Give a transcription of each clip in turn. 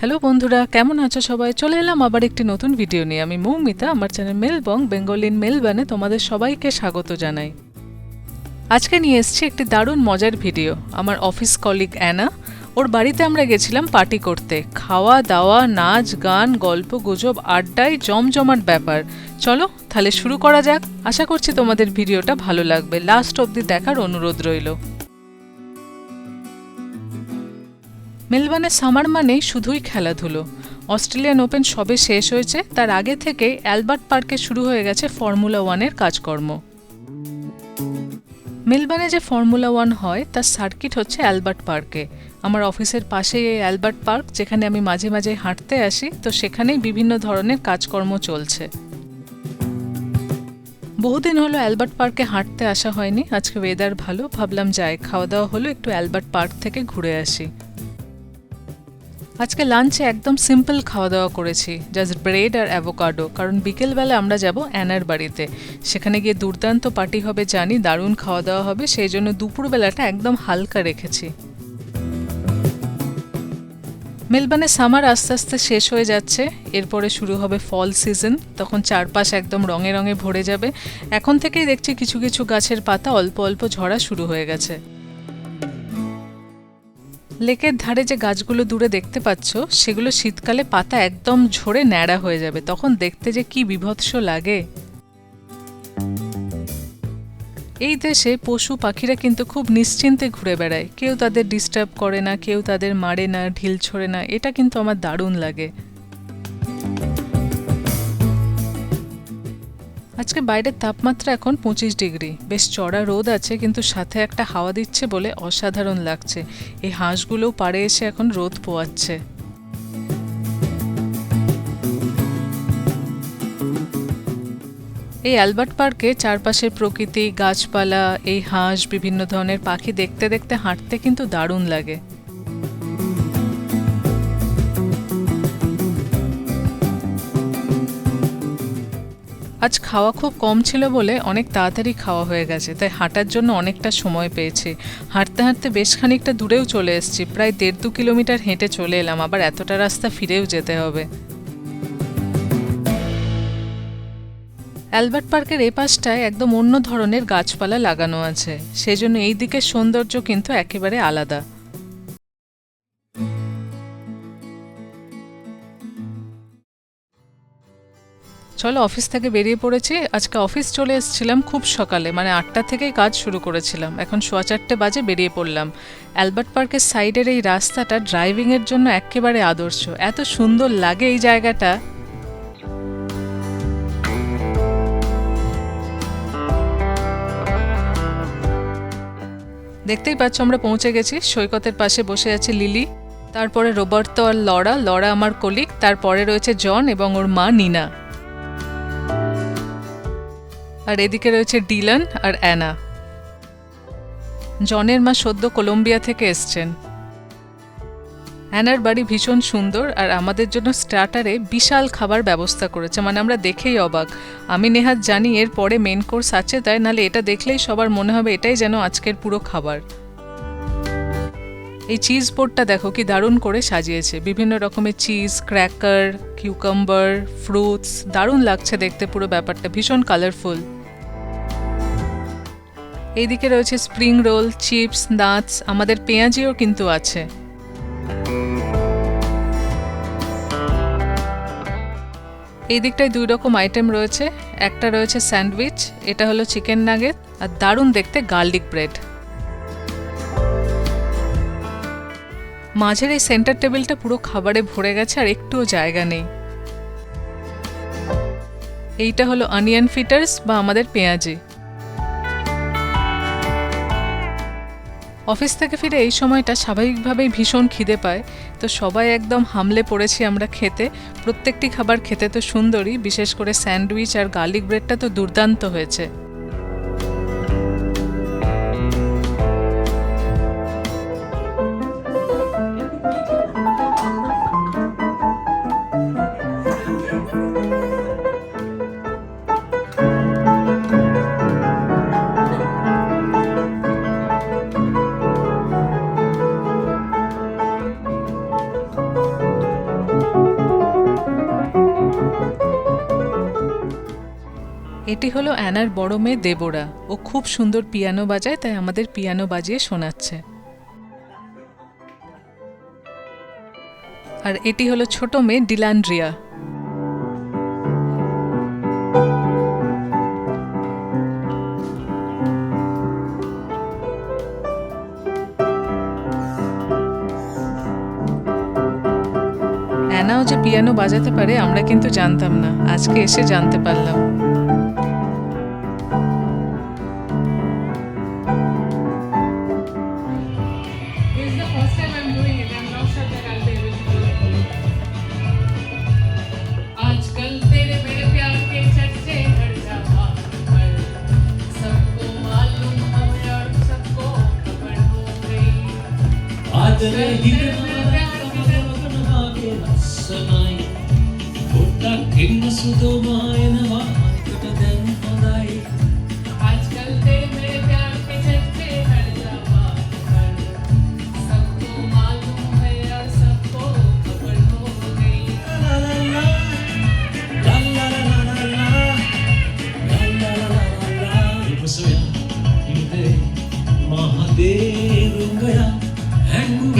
Hello বন্ধুরা, কেমন আছো সবাই? চলে এলাম আবার একটি নতুন ভিডিও নিয়ে। আমি মৌমিতা, আমার চ্যানেল মেলবং বেঙ্গলিন মেলবানে তোমাদের সবাইকে স্বাগত জানাই। আজকে নিয়ে এসছি একটি দারুণ মজার ভিডিও আমার অফিস কলিগ অ্যানা ওর বাড়িতে আমরা গেছিলাম পার্টি করতে। খাওয়া, দাওয়া, নাচ, গান, গল্প, গুজব, আড্ডায় জমজমাট ব্যাপার। চলো, তাহলে শুরু করা যাক। আশা করছি তোমাদের ভিডিওটা ভালো লাগবে। লাস্ট অবধি দেখার অনুরোধ রইল। মেলবার্নে সামার মানেই শুধুই খেলাধুলো। অস্ট্রেলিয়ান ওপেন সবে শেষ হয়েছে। তার আগে থেকেই অ্যালবার্ট পার্কে শুরু হয়ে গেছে ফর্মুলা ওয়ানের কাজকর্ম। মেলবার্নে যে ফর্মুলা ওয়ান হয়, তার সার্কিট হচ্ছে অ্যালবার্ট পার্কে। আমার অফিসের এই অ্যালবার্ট পার্ক, যেখানে আমি মাঝে মাঝে হাঁটতে আসি, তো সেখানেই বিভিন্ন ধরনের কাজকর্ম চলছে। বহুদিন হলো অ্যালবার্ট পার্কে হাঁটতে আসা হয়নি, আজকে ওয়েদার ভালো, ভাবলাম যাই খাওয়া দাওয়া হলো, একটু অ্যালবার্ট পার্ক থেকে ঘুরে আসি। আজকে লাঞ্চে একদম সিম্পল খাওয়া দাওয়া করেছি জাস্ট ব্রেড আর অ্যাভোকাডো কারণ বিকেলবেলা আমরা যাব অ্যানার বাড়িতে। সেখানে গিয়ে দুর্দান্ত পার্টি হবে, জানি, দারুণ খাওয়া দাওয়া হবে, সেই জন্য দুপুরবেলাটা একদম হালকা রেখেছি। মেলবার্নে সামার আস্তে আস্তে শেষ হয়ে যাচ্ছে। এরপরে শুরু হবে ফল সিজন। তখন চারপাশ একদম রঙে রঙে ভরে যাবে। এখন থেকেই দেখছি কিছু কিছু গাছের পাতা অল্প অল্প ঝরা শুরু হয়ে গেছে। লেকের ধারে যে গাছগুলো দূরে দেখতে পাচ্ছ, সেগুলো শীতকালে পাতা একদম ঝরে ন্যাড়া হয়ে যাবে। তখন দেখতে যে কি বিভৎস লাগে। এই দেশে পশু পাখিরা কিন্তু খুব নিশ্চিন্তে ঘুরে বেড়ায়। কেউ তাদের ডিস্টার্ব করে না, কেউ তাদের মারে না, ঢিল ছোড়ে না, এটা কিন্তু আমার দারুণ লাগে। আজকে বাইরের তাপমাত্রা এখন পঁচিশ ডিগ্রি। বেশ চড়া রোদ আছে, কিন্তু সাথে একটা হাওয়া দিচ্ছে বলে অসাধারণ লাগছে। এই হাঁসগুলোও পাড়ে এসে এখন রোদ পোয়াচ্ছে। এই অ্যালবার্ট পার্কে চারপাশের প্রকৃতি, গাছপালা, এই হাঁস, বিভিন্ন ধরনের পাখি দেখতে দেখতে হাঁটতে কিন্তু দারুণ লাগে। আজ খাওয়া খুব কম ছিল বলে অনেক তাড়াতাড়ি খাওয়া হয়ে গেছে, তাই হাঁটার জন্য অনেকটা সময় পেয়েছি। হাঁটতে হাঁটতে বেশ খানিকটা দূরেও চলে এসেছি, প্রায় দেড় দু কিলোমিটার হেঁটে চলে এলাম, আবার এতটা রাস্তা ফিরেও যেতে হবে। অ্যালবার্ট পার্কের এই পাশটায় একদম অন্য ধরনের গাছপালা লাগানো আছে। সেজন্য এই দিকের সৌন্দর্য কিন্তু একেবারে আলাদা। চলো অফিস থেকে বেরিয়ে পড়েছি। আজকে অফিস চলে এসেছিলাম খুব সকালে মানে আটটা থেকেই কাজ শুরু করেছিলাম। এখন সোয়া চারটে বাজে বেরিয়ে পড়লাম। অ্যালবার্ট পার্কের সাইডের এই রাস্তাটা ড্রাইভিংয়ের জন্য একেবারে আদর্শ। এত সুন্দর লাগে এই জায়গাটা। দেখতেই পাচ্ছ আমরা পৌঁছে গেছি। সৈকতের পাশে বসে আছে লিলি, তারপরে রোবার্তো আর লড়া লড়া আমার কলিক তারপরে রয়েছে জন এবং ওর মা নিনা। আর এদিকে রয়েছে ডিলান আর অ্যানা। জনের মা সদ্য কলম্বিয়া থেকে এসছেন। অ্যানার বাড়ি ভীষণ সুন্দর আর আমাদের জন্য স্টার্টারে বিশাল খাবার ব্যবস্থা করেছে। মানে আমরা দেখেই অবাক। আমি নেহাত জানি এর পরে মেন কোর্স আছে, তাই নাহলে এটা দেখলেই সবার মনে হবে এটাই যেন আজকের পুরো খাবার। এই চিজ বোর্ডটা দেখো কি দারুণ করে সাজিয়েছে। বিভিন্ন রকমের চিজ ক্র্যাকার কিউকাম্বার ফ্রুটস দারুণ লাগছে দেখতে পুরো ব্যাপারটা, ভীষণ কালারফুল এইদিকে রয়েছে স্প্রিং রোল চিপস নাটস আমাদের পেঁয়াজিও কিন্তু আছে। এই দিকটায় দুই রকম আইটেম রয়েছে। একটা রয়েছে স্যান্ডউইচ, এটা হলো চিকেন নাগেট আর দারুণ দেখতে গার্লিক ব্রেড। মাঝের এই সেন্টার টেবিলটা পুরো খাবারে ভরে গেছে আর একটুও জায়গা নেই। এইটা হলো অনিয়ন ফিটার্স বা আমাদের পেঁয়াজি। অফিস থেকে ফিরে এই সময়টা স্বাভাবিকভাবেই ভীষণ খিদে পায়। তো সবাই একদম হামলে পড়েছি আমরা খেতে। প্রত্যেকটি খাবার খেতে তো সুন্দরই বিশেষ করে স্যান্ডউইচ আর গার্লিক ব্রেডটা তো দুর্দান্ত হয়েছে। এটি হলো অ্যানার বড় মেয়ে দেবরা। ও খুব সুন্দর পিয়ানো বাজায়, তাই আমাদের পিয়ানো বাজিয়ে শোনাচ্ছে। আর এটি হলো ছোট মেয়ে ডিলান্ড্রিয়া। অ্যানাও যে পিয়ানো বাজাতে পারে, আমরা কিন্তু জানতাম না। আজকে এসে জানতে পারলাম। Kadere, you are a man of the night. Put that in the suit of mine.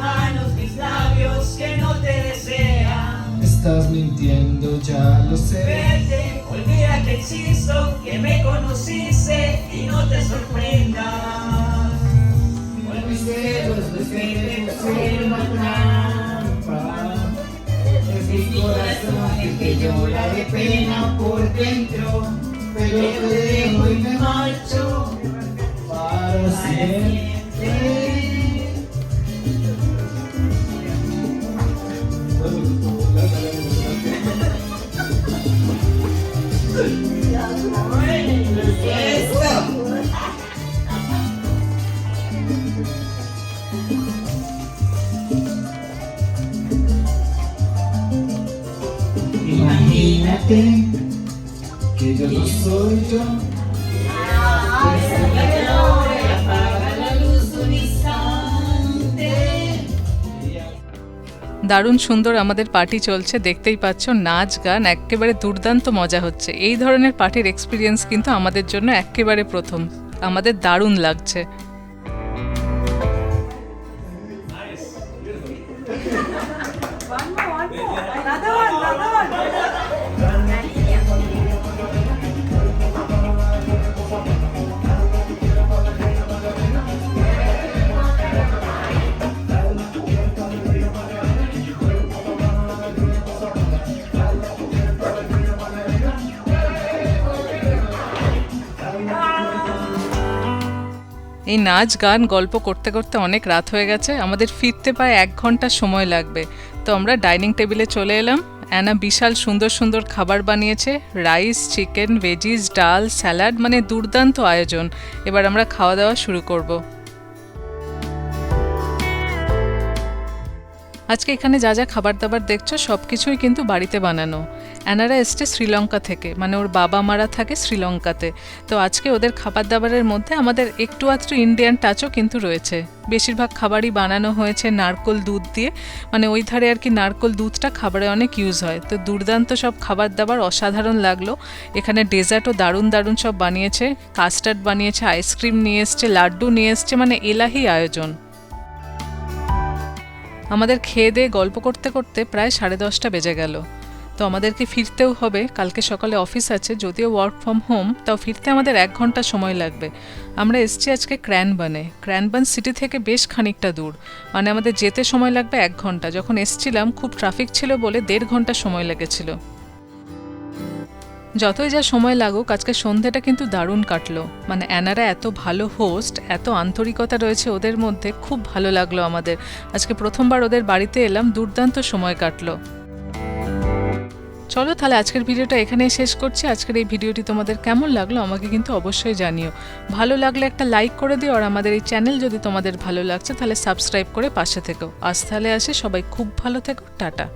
manos, mis labios que no te desean. Estás mintiendo, ya lo sé. Vete, olvida que existo, que me conociste y no te sorprendas. Llora de pena por dentro. Pero te dejo y me marcho Para siempre. Imagínate দারুণ সুন্দর আমাদের party চলছে, দেখতেই পাচ্ছ, নাচ, গান, একেবারে দুর্দান্ত মজা হচ্ছে। এই ধরনের পার্টির এক্সপিরিয়েন্স কিন্তু আমাদের জন্য একেবারে প্রথম। আমাদের দারুণ লাগছে। এই নাচ, গান, গল্প করতে করতে অনেক রাত হয়ে গেছে। আমাদের ফিরতে প্রায় এক ঘণ্টা সময় লাগবে। তো আমরা ডাইনিং টেবিলে চলে এলাম। অ্যানা বিশাল সুন্দর সুন্দর খাবার বানিয়েছে। Rice, chicken, veggies, dal, salad মানে দুর্দান্ত আয়োজন। এবার আমরা খাওয়া দাওয়া শুরু করব। আজকে এখানে যা যা খাবার দাবার দেখছ সব কিছুই কিন্তু বাড়িতে বানানো। অ্যানারা এসছে শ্রীলঙ্কা থেকে মানে ওর বাবা মারা থাকে শ্রীলঙ্কাতে। তো আজকে ওদের খাবার দাবারের মধ্যে আমাদের একটু আধটু ইন্ডিয়ান টাচও কিন্তু রয়েছে। বেশিরভাগ খাবারই বানানো হয়েছে নারকোল দুধ দিয়ে। মানে ওই ধারে আর কি নারকোল দুধটা খাবারে অনেক ইউজ হয়। তো দুর্দান্ত সব খাবার দাবার অসাধারণ লাগল। এখানে ডেজার্টও দারুণ দারুণ সব বানিয়েছে। কাস্টার্ড বানিয়েছে আইসক্রিম নিয়ে এসছে, লাড্ডু নিয়ে এসছে মানে এলাহি আয়োজন। আমাদের খেয়ে দিয়ে গল্প করতে করতে প্রায় সাড়ে দশটা বেজে গেল। তো আমাদেরকে ফিরতেও হবে। কালকে সকালে অফিস আছে, যদিও ওয়ার্ক ফ্রম হোম তাও ফিরতে আমাদের এক ঘণ্টা সময় লাগবে। আমরা এসছি আজকে ক্র্যানবানে। ক্র্যানবান সিটি থেকে বেশ খানিকটা দূর। মানে আমাদের যেতে সময় লাগবে এক ঘণ্টা। যখন এসছিলাম, খুব ট্রাফিক ছিল বলে দেড় ঘণ্টা সময় লেগেছিল। যতই যা সময় লাগুক, আজকে সন্ধেটা কিন্তু দারুণ কাটলো। মানে অ্যানারা এত ভালো হোস্ট এত আন্তরিকতা রয়েছে ওদের মধ্যে, খুব ভালো লাগল আমাদের। আজকে প্রথমবার ওদের বাড়িতে এলাম, দুর্দান্ত সময় কাটলো। চলো তাহলে আজকের ভিডিওটা এখানে শেষ করছি। আজকের এই ভিডিওটি তোমাদের কেমন লাগল আমাকে কিন্তু অবশ্যই জানিও। ভালো লাগলে একটা লাইক করে দিও আর আমাদের এই চ্যানেল যদি তোমাদের ভালো লাগছে তাহলে সাবস্ক্রাইব করে পাশে থেকো। আজ তাহলে আসে, সবাই খুব ভালো থেকো, টাটা।